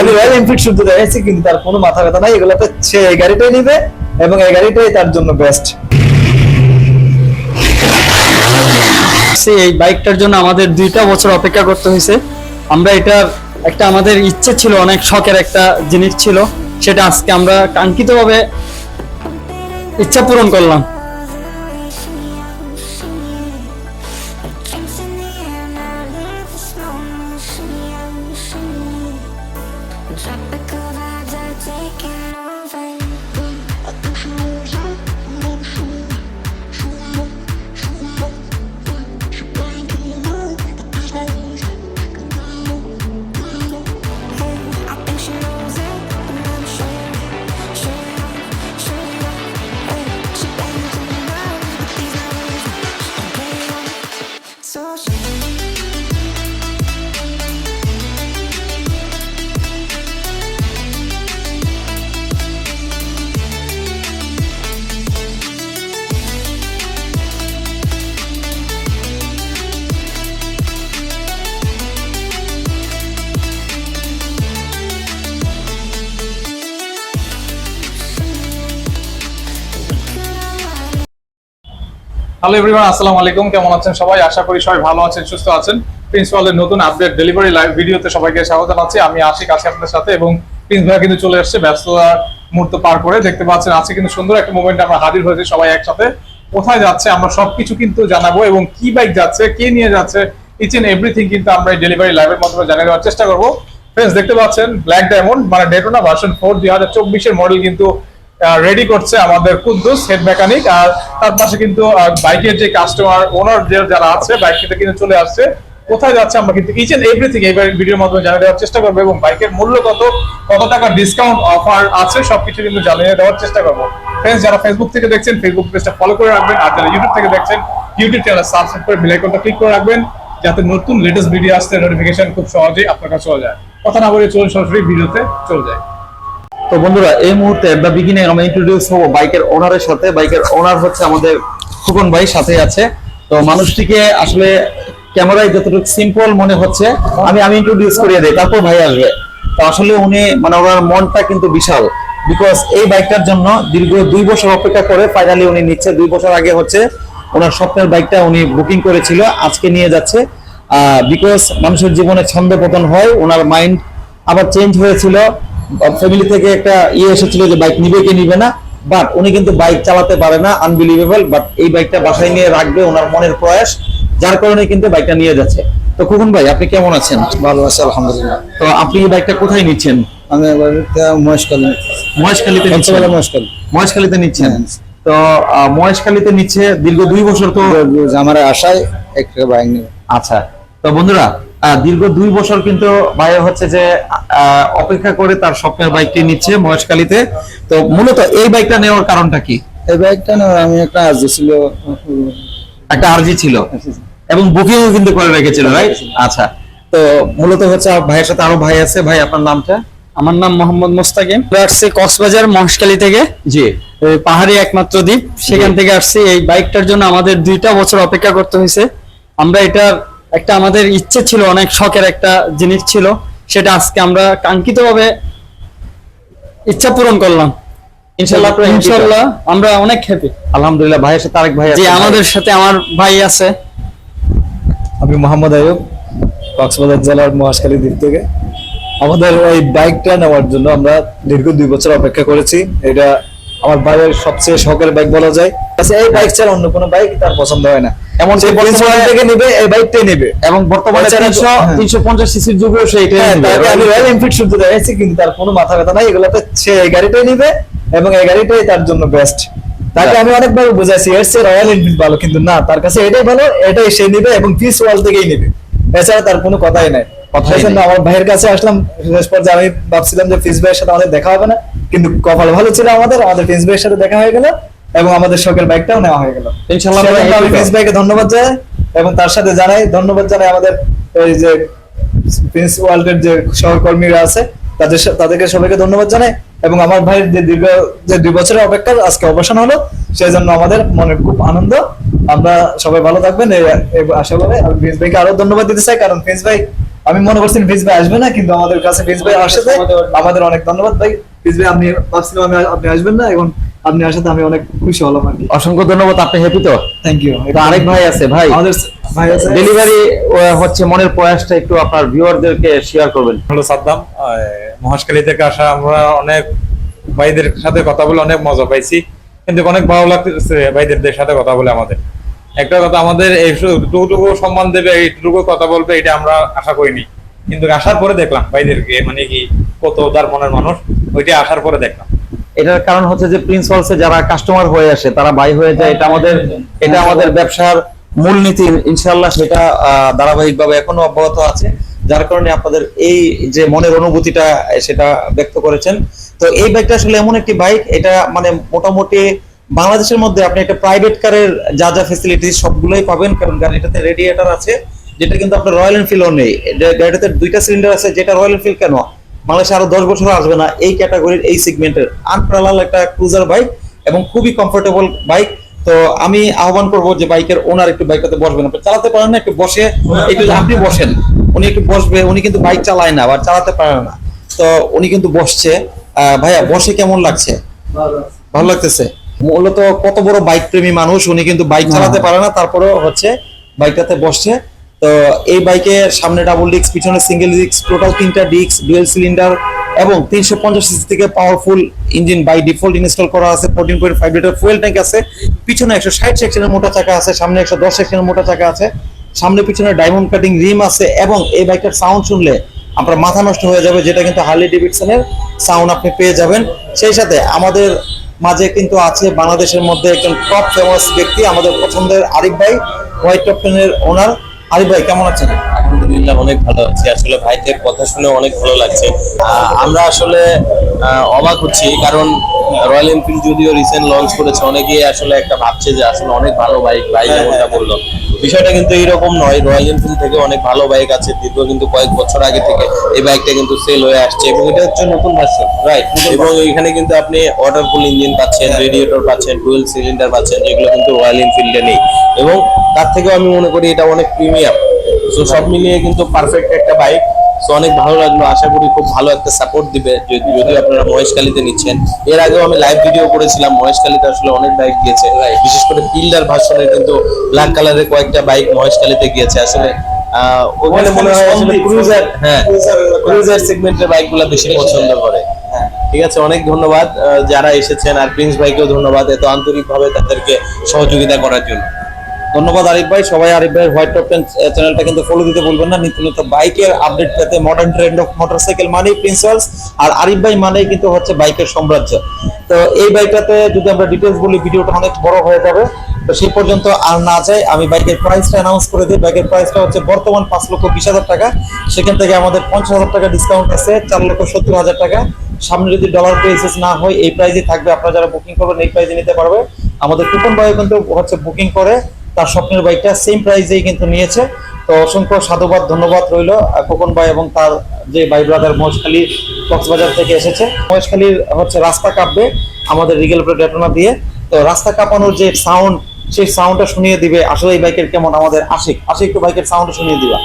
আমি royal Enfield শুধু দেখাচ্ছি কিন্তু তার কোনো মাথা ব্যথা নাই। এগুলোতে সে এই গাড়িটাই নিবে এবং এই গাড়িটাই তার জন্য বেস্ট এই বাইকটার জন্য আমাদের দুইটা বছর অপেক্ষা করতে হয়েছে। আমরা এটার একটা আমাদের ইচ্ছে ছিল, অনেক শখের একটা জিনিস ছিল। সেটা আজকে আমরা কাঙ্ক্ষিতভাবে ইচ্ছা পূরণ করলাম। হ্যালো এভরিওয়ান আসসালামু আলাইকুম। কেমন আছেন সবাই? আশা করি সবাই ভালো আছেন, সুস্থ আছেন। প্রিন্সিপালের নতুন আপডেট ডেলিভারি লাইভ ভিডিওতে সবাইকে স্বাগত জানাচ্ছি। আমি আশিক, আছি আপনাদের সাথে এবং প্রিন্স ভাইয়া কিন্তু চলে আসছে ব্যস্ততা মুহূর্ত পার করে। দেখতে পাচ্ছেন, আজকে কিন্তু সুন্দর একটা মোমেন্ট আমরা হাজির হয়েছি সবাই একসাথে। কোথায় যাচ্ছে, আমরা সবকিছু কিন্তু জানাব এবং কি বাইক যাচ্ছে, কে নিয়ে যাচ্ছে ইচ এন্ড এভরিথিং কিন্তু আমরা এই ডেলিভারি লাইভের মাধ্যমে জানিয়ে দেওয়ার চেষ্টা করব। ফ্রেন্ডস দেখতে পাচ্ছেন ব্ল্যাক ডায়মন্ড মানে ডেটোনা ভার্সন ফোর দুই হাজার চব্বিশের মডেল কিন্তু রেডি করছে আমাদের কুদ্দুস হেড মেকানিক আর তার পাশে কিন্তু বাইকের যে কাস্টমার ওনার যে যারা আছে বাইকটা কিন্তু চলে আসছে, কোথায় যাচ্ছে আমরা কিন্তু ইচ এন্ড এভরিথিং এই ভিডিওর মাধ্যমে জানিয়ে দেওয়ার চেষ্টা করব এবং বাইকের মূল্য কত কত টাকা ডিসকাউন্ট অফার আছে, সবকিছু কিন্তু জানিয়ে দেওয়ার চেষ্টা করব। ফ্রেন্ডস যারা ফেসবুক থেকে দেখছেন ফেসবুক পেজটা ফলো করে রাখবেন আর যারা ইউটিউব থেকে দেখছেন ইউটিউব চ্যানেল সাবস্ক্রাইব করে বেল আইকনটা ক্লিক করে রাখবেন, যাতে নতুন লেটেস্ট ভিডিও আসতে নোটিফিকেশন খুব সহজেই আপনার কাছে চলে যায়। কথা না বলে চলুন সরাসরি ভিডিওতে চলে যায় তো বন্ধুরা, এই মুহূর্তে দ্য বিগিনিং আমরা ইন্ট্রোডিউস হব বাইকের ওনারের সাথে। বাইকের ওনার হচ্ছে আমাদের ফুকন ভাই সাথে আছে। তো মানুষটিকে আসলে ক্যামেরায় যতটুকু সিম্পল মনে হচ্ছে, আমি আমি ইন্ট্রোডিউস করিয়ে দেই। তারপর ভাই আসবে। তো আসলে উনি মানে ওনার মনটা কিন্তু বিশাল। বিকজ এই বাইকটার জন্য দীর্ঘ দুই বছর অপেক্ষা করে ফাইনালি উনি নিচ্ছে। দুই বছর আগে হচ্ছে ওনার স্বপ্নের বাইকটা উনি বুকিং করেছিল, আজকে নিয়ে যাচ্ছে। বিকজ মানুষের জীবনে ছন্দ পতন হয়, ওনার মাইন্ড আবার চেঞ্জ হয়েছিল। ফ্যামিলি থেকে একটা ইয়ে এসেছিল যে বাইক নিবে কি নিবে না বাট উনি কিন্তু বাইক চালাতে পারে না আনবিলিভেবল বাট এই বাইকটা বাসায় নিয়ে রাখবে ওনার মনের প্রয়াস যার কারণে কিন্তু বাইকটা নিয়ে যাচ্ছে। তো খুকুন ভাই আপনি কেমন আছেন? ভালো আছে আলহামদুলিল্লাহ। তো আপনি এই বাইকটা কোথায় নিচ্ছেন? আমি এবার মহেশকালী মহেশখালীতে। মহেশকালী মহেশখালীতে নিচ্ছেন? হ্যাঁ। তো মহেশখালীতে নিচ্ছে দীর্ঘ দুই বছর তো আমার আশায় একটা বাইক নেবে। আচ্ছা। তো বন্ধুরা দীর্ঘ দুই বছর কিন্তু ভাই হচ্ছে যে আহ, অপেক্ষা করে তার স্বপ্নের বাইকটি নিচ্ছে মহেশখালীতে। তো মূলত এই বাইকটা নেওয়ার কারণটা কি? এই বাইকটা না আমি একটা আজ ছিল। একটা আরজি ছিল। এবং বুকিংও কিন্তু করে রেখেছিল রাইট আচ্ছা। তো মূলত হচ্ছে ভাইয়ের সাথে আরও ভাই আছে। ভাই আপনার নামটা? আমার নাম মোহাম্মদ মোস্তাকিম। আসছি কক্সবাজার মহেশখালী থেকে। জি। ওই পাহাড়ি একমাত্র দ্বীপ। সেখান থেকে আসছি। এই বাইকটার জন্য আমাদের দুইটা বছর অপেক্ষা করতে হয়েছে। আমরা এটার একটা আমাদের ইচ্ছে ছিল অনেক শখের একটা জিনিস ছিল সেটা আজকে আমরা কাঙ্ক্ষিতভাবে ইচ্ছা পূরণ করলাম। ইনশাল্লাহ? ইনশাল্লাহ আমরা অনেক হ্যাপি আলহামদুলিল্লাহ ভাইয়ের সাথে আরেক ভাই আছে। আমাদের সাথে আমার ভাই আছে। আমি মোহাম্মদ আয়ুব কক্সবাজার জেলার মহেশখালী দ্বীপ থেকে। আমাদের এই বাইকটা নেওয়ার জন্য আমরা দীর্ঘ দুই বছর অপেক্ষা করেছি। এটা আমার ভাইয়ের সবচেয়ে শখের বাইক বলা যায়। আচ্ছা, এই বাইক ছাড়া অন্য কোনো বাইক তার পছন্দ হয় না। এমন সে যে প্রিন্সিপাল বর্তমানে- থেকে নেবে এই বাইকটাই নেবে। এবং বর্তমানে এছাড়া তো- তিনশো হ্যাঁ। তিনশো পঞ্চাশ সিসির যুগেও সে এটাই হ্যাঁ, নিবে, আমি রয়্যাল এনফিল্ড শুধু দেখাচ্ছি কিন্তু তার কোনো মাথা ব্যথা নাই। এগুলোতে সে এই গাড়িটাই নিবে এবং এই গাড়িটাই তার জন্য বেস্ট তাকে আমি অনেকবার বুঝাইছি এর চেয়ে রয়্যাল এনফিল্ড ভালো। কিন্তু না তার কাছে এটাই ভালো এটাই সে নিবে এবং পিস ওয়াল থেকেই নিবে। এছাড়া তার কোনো কথাই নাই। আমার ভাইয়ের কাছে আসলাম শেষ পর্যায়ে আমি ভাবছিলাম যে ভাইয়ের সাথে আমাদের দেখা হবে না কিন্তু কপাল ভালো ছিল আমাদের আমাদের ভাইয়ের সাথে দেখা হয়ে গেল এবং আমাদের শখের বাইকটাও নেওয়া হয়ে গেল। আমি ভাইকে ধন্যবাদ জানাই এবং তার সাথে জানাই ধন্যবাদ জানাই আমাদের এই যে প্রিন্স ওয়ার্ল্ডের যে সহকর্মীরা আছে তাদের তাদেরকে সবাইকে ধন্যবাদ জানাই এবং আমার ভাইয়ের যে দীর্ঘ যে দুই বছরের অপেক্ষা আজকে অবসান হলো সেই জন্য আমাদের মনে খুব আনন্দ। আমরা সবাই ভালো থাকবেন আশা করে আমি প্রিন্স ভাইকে আরও ধন্যবাদ দিতে চাই কারণ প্রিন্স ভাই আমি মনে করছি ফিজ ভাই আসবে না কিন্তু আমাদের কাছে ফিজ ভাই আসাতে আমাদের অনেক ধন্যবাদ ভাই। ফিজ ভাই আপনি ভাবছিলাম আমি আপনি আসবেন না এখন আপনি আসাতে আমি অনেক খুশি হলাম আর কি। অসংখ্য ধন্যবাদ আপনি হ্যাপি তো? থ্যাংক ইউ তো আরেক ভাই আছে ভাই। আমাদের ভাই আছে। ডেলিভারি হচ্ছে মনের প্রয়াসটা একটু আপনার ভিউয়ারদেরকে শেয়ার করবেন। হলো সাদ্দাম। আহ, মহেশখালী থেকে আসা আমরা অনেক ভাইদের সাথে কথা বলে অনেক মজা পাইছি। কিন্তু অনেক ভালো লাগতেছে ভাইদের সাথে কথা বলে আমাদের। একটা কথা, আমাদের এই টুকুটুকু সম্মান দেবে, এইটুকু কথা বলবে, এটা আমরা আশা করিনি। কিন্তু আসার পরে দেখলাম, ভাইদেরকে মানে কি, কত উদার মনের মানুষ, ওইটা আসার পরে দেখলাম। এটার কারণ হচ্ছে যে প্রিন্স ওয়ালসে যারা কাস্টমার হয়ে আসে, তারা বাই হয়ে যায়, এটা আমাদের এটা আমাদের ব্যবসার মূলনীতি, ইনশাআল্লাহ সেটা ধারাবাহিকভাবে এখনও অব্যাহত আছে। যার কারণে আপনাদের এই যে মনের অনুভূতিটা, সেটা ব্যক্ত করেছেন। তো এই বাইকটা আসলে এমন একটি বাইক এটা মানে মোটামুটি বাংলাদেশের মধ্যে আপনি একটা প্রাইভেট কারের যা যা ফেসিলিটিস সবগুলোই পাবেন, কারণ গাড়িটাতে রেডিয়েটার আছে, যেটা কিন্তু আপনার রয়্যাল এনফিল্ডও নেই। গাড়িটাতে দুইটা সিলিন্ডার আছে, যেটা রয়্যাল এনফিল্ড কেন? বাংলাদেশে আরও দশ বছর আসবে না এই ক্যাটাগরির এই সেগমেন্টের আনপ্রালাল একটা ক্রুজার বাইক এবং খুবই কমফোর্টেবল বাইক তো আমি আহ্বান করব যে বাইকের ওনার একটু বাইকটাতে বসবেন। আপনি চালাতে পারেন না, একটু বসে একটু আপনি বসেন। উনি একটু বসবে, উনি কিন্তু বাইক চালায় না বা চালাতে পারে না। তো উনি কিন্তু বসছে। ভাইয়া, বসে কেমন লাগছে। ভালো লাগতেছে? মূলত কত বড় বাইক প্রেমী মানুষ উনি কিন্তু বাইক চালাতে পারে না তারপরেও হচ্ছে বাইকটাতে বসছে। তো এই বাইকে সামনে ডাবল ডিস্ক পিছনে সিঙ্গেল ডিস্ক টোটাল তিনটা ডিস্ক ডুয়েল সিলিন্ডার এবং তিনশো পঞ্চাশ সিসি থেকে powerful engine by default install করা আছে fourteen point five litre fuel tank আছে। পিছনে একশো ষাট সেকশনের মোটা চাকা আছে সামনে একশো দশ সেকশনের মোটা চাকা আছে। সামনে পিছনে ডায়মন্ড কাটিং রিম আছে এবং এই বাইকটার সাউন্ড শুনলে আপনার মাথা নষ্ট হয়ে যাবে যেটা কিন্তু হার্লি ডেভিডসনের সাউন্ড আপনি পেয়ে যাবেন। সেই সাথে আমাদের মাঝে কিন্তু আছে বাংলাদেশের মধ্যে একজন টপ ফেমাস ব্যক্তি, আমাদের পছন্দের আরিফ ভাই হোয়াইট টপ ওনার আরিফ ভাই, কেমন আছেন? আলহামদুলিল্লাহ অনেক ভালো আছি। আসলে ভাইদের কথা শুনে অনেক ভালো লাগছে। আমরা আসলে অবাক হচ্ছি, কারণ রয়্যাল এনফিল্ড যদিও রিসেন্ট লঞ্চ করেছে অনেকেই আসলে একটা ভাবছে যে আসলে অনেক ভালো বাইক বাইক যেমনটা বলল। বিষয়টা কিন্তু এইরকম নয় রয়্যাল এনফিল্ড থেকে অনেক ভালো বাইক আছে দীর্ঘ কিন্তু কয়েক বছর আগে থেকে এই বাইকটা কিন্তু সেল হয়ে আসছে এবং এটা হচ্ছে নতুন ভার্সন রাইট এবং এখানে কিন্তু আপনি ওয়াটারফুল ইঞ্জিন পাচ্ছেন রেডিয়েটর পাচ্ছেন ডুয়েল সিলিন্ডার পাচ্ছেন যেগুলো কিন্তু রয়্যাল এনফিল্ডে নেই। এবং তার থেকেও আমি মনে করি এটা অনেক প্রিমিয়াম তো সব মিলিয়ে কিন্তু পারফেক্ট একটা বাইক তো অনেক ভালো লাগল। আশা করি খুব ভালো একটা সাপোর্ট দিবে। যদি আপনারা মহেশখালীতে নিচ্ছেন। এর আগেও আমি লাইভ ভিডিও করেছিলাম। মহেশখালীতে আসলে অনেক বাইক গিয়েছে। বিশেষ করে ফিল্ডার ভার্সনের কিন্তু ব্ল্যাক কালারের কয়েকটা বাইক মহেশখালীতে গিয়েছে। আসলে ওখানে মনে হয় আসলে ক্রুজার হ্যাঁ ক্রুজার সেগমেন্টের বাইকগুলো বেশি পছন্দ করে। ঠিক আছে অনেক ধন্যবাদ যারা এসেছেন। আর প্রিন্স ভাইকেও ধন্যবাদ। এত আন্তরিকভাবে তাদেরকে সহযোগিতা করার জন্য। ধন্যবাদ আরিফ ভাই। সবাই আরিফ ভাইয়ের হোয়াইট টপ টেন চ্যানেলটা কিন্তু ফলো দিতে বলবেন না। নিত্য নতুন বাইকের আপডেট পেতে মডার্ন ট্রেন্ড অফ মোটরসাইকেল মানেই প্রিন্সিপালস আর আরিফ ভাই মানেই কিন্তু হচ্ছে বাইকের সাম্রাজ্য। তো এই বাইকটাতে যদি আমরা ডিটেলস বলি, ভিডিওটা অনেক বড় হয়ে যাবে। তো সেই পর্যন্ত আর না যাই আমি বাইকের প্রাইসটা অ্যানাউন্স করে দিই। বাইকের প্রাইসটা হচ্ছে বর্তমান পাঁচ লক্ষ বিশ হাজার টাকা। সেখান থেকে আমাদের পঞ্চাশ হাজার টাকা ডিসকাউন্ট আছে, চার লক্ষ সত্তর হাজার টাকা। সামনে যদি ডলার প্রাইসেস না হয়, এই প্রাইসে থাকবে। আপনারা যারা বুকিং করবেন, এই প্রাইসে নিতে পারবে। আমাদের কুপন ভাই কিন্তু হচ্ছে বুকিং করে। তার স্বপ্নের বাইকটা সেম প্রাইসেই কিন্তু নিয়েছে। তো অসংখ্য সাধুবাদ, ধন্যবাদ রইল খোকন ভাই এবং তার যে ভাই ব্রাদার মহেশখালী কক্সবাজার থেকে এসেছে। মহেশখালীর হচ্ছে রাস্তা কাঁপবে আমাদের রিগেল ডেটোনা দিয়ে। তো রাস্তা কাঁপানোর যে সাউন্ড সেই সাউন্ডটা শুনিয়ে দিবে। আসলে এই বাইকের কেমন আমাদের আশিক। আশিক, একটু বাইকের সাউন্ড শুনিয়ে দিবা।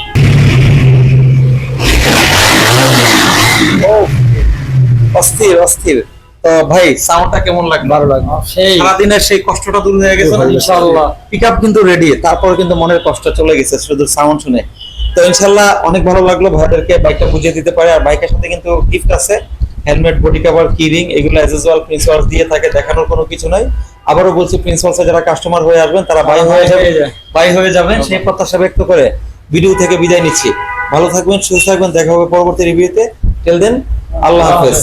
অস্থির অস্থির। তো ভাই সাউন্ডটা কেমন ভালো সেই সারাদিনের সেই কষ্টটা দূর হয়ে গেছে ইনশাআল্লাহ। কিন্তু রেডি তারপরে কিন্তু মনের কষ্ট চলে গেছে শুধু সাউন্ড শুনে। তো অনেক ভালো লাগল ভাইদেরকে বাইকটা বুঝিয়ে দিতে পারে। আর বাইকের সাথে কিন্তু গিফট আছে। হেলমেট বডি কভার কিরিং এগুলো অ্যাজ ইউজুয়াল প্রিন্সিপাল দিয়ে থাকে দেখানোর কোনো কিছু নাই। আবারও বলছি প্রিন্সিপালসে যারা কাস্টমার হয়ে আসবেন তারা বাই হয়ে যাবে। বাই হয়ে যাবেন সেই প্রত্যাশা ব্যক্ত করে ভিডিও থেকে বিদায় নিচ্ছি। ভালো থাকবেন সুস্থ থাকবেন দেখা হবে পরবর্তী রিভিউতে টেল দেন আল্লাহ হাফেজ।